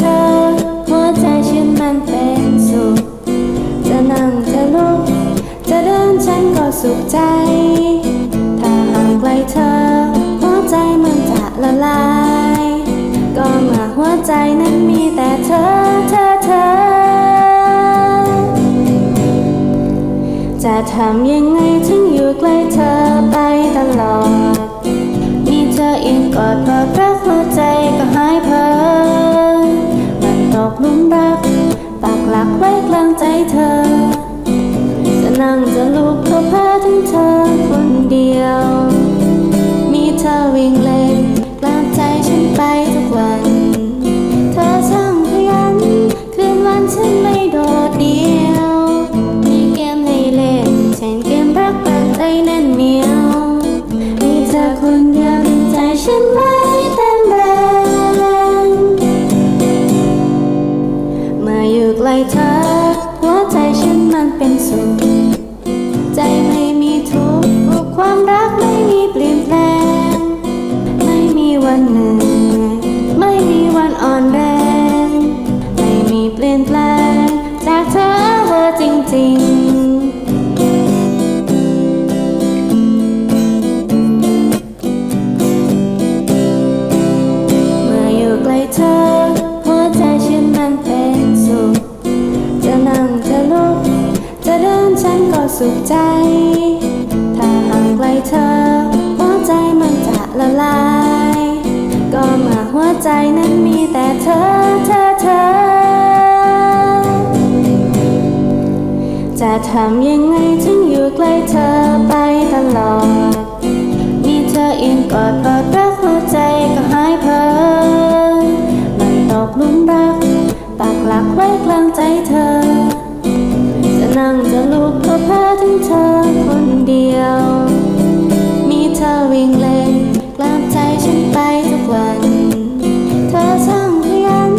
ธอหัวใจฉันมันเป็นสุขจะนั่งจะลุก จะเดินฉันก็สุขใจ ถ้าห่างไกลเธอ หัวใจมันจะละลาย ก็มาหัวใจนั้นมีแต่เธอเธอเธอ จะทำยังไง เธอ หัวใจฉันมันเป็นสุข ใจไม่มีทุกข์ความรักไม่มีเปลี่ยนแปลง ไม่มีวันเหนื่อยไม่มีวันอ่อนแรง ไม่มีเปลี่ยนแปลง จากเธอเธอจริง ๆ สุขใจ ถ้าห่างไกลเธอ หัวใจมันจะละลาย ก็มาหัวใจนั้นมีแต่เธอ เธอ เธอ จะทำยังไงถึงอยู่ใกล้เธอไปตลอด มีเธออิงกอดกอดรักหัวใจก็หายเพลินมันตกหลุมรัก ปักหลักไว้กลางใจเธอ จะนั่ง จะลุกก็เพ้อถึงเธอคนเดียว มีเธอวิ่งเล่นกลางใจฉันไปทุกวัน เธอช่างขยัน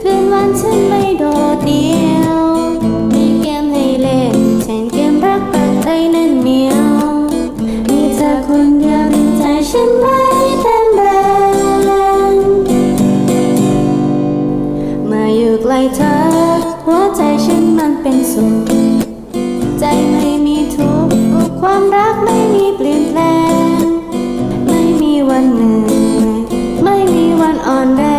คืนวันฉันไม่โดดเดียว มีเกมให้เล่นเช่นเกมรักแบบใจแน่นเหนียว มีเธอคนเดียวในใจฉันไม่เต็มแรงเมื่ออยู่ใกล้เธอหัวใจฉันมันเป็นสุข ใจไม่มีทุกข์ความรักไม่มีเปลี่ยนแปลง ไม่มีวันเหนื่อยไม่มีวันอ่อนแร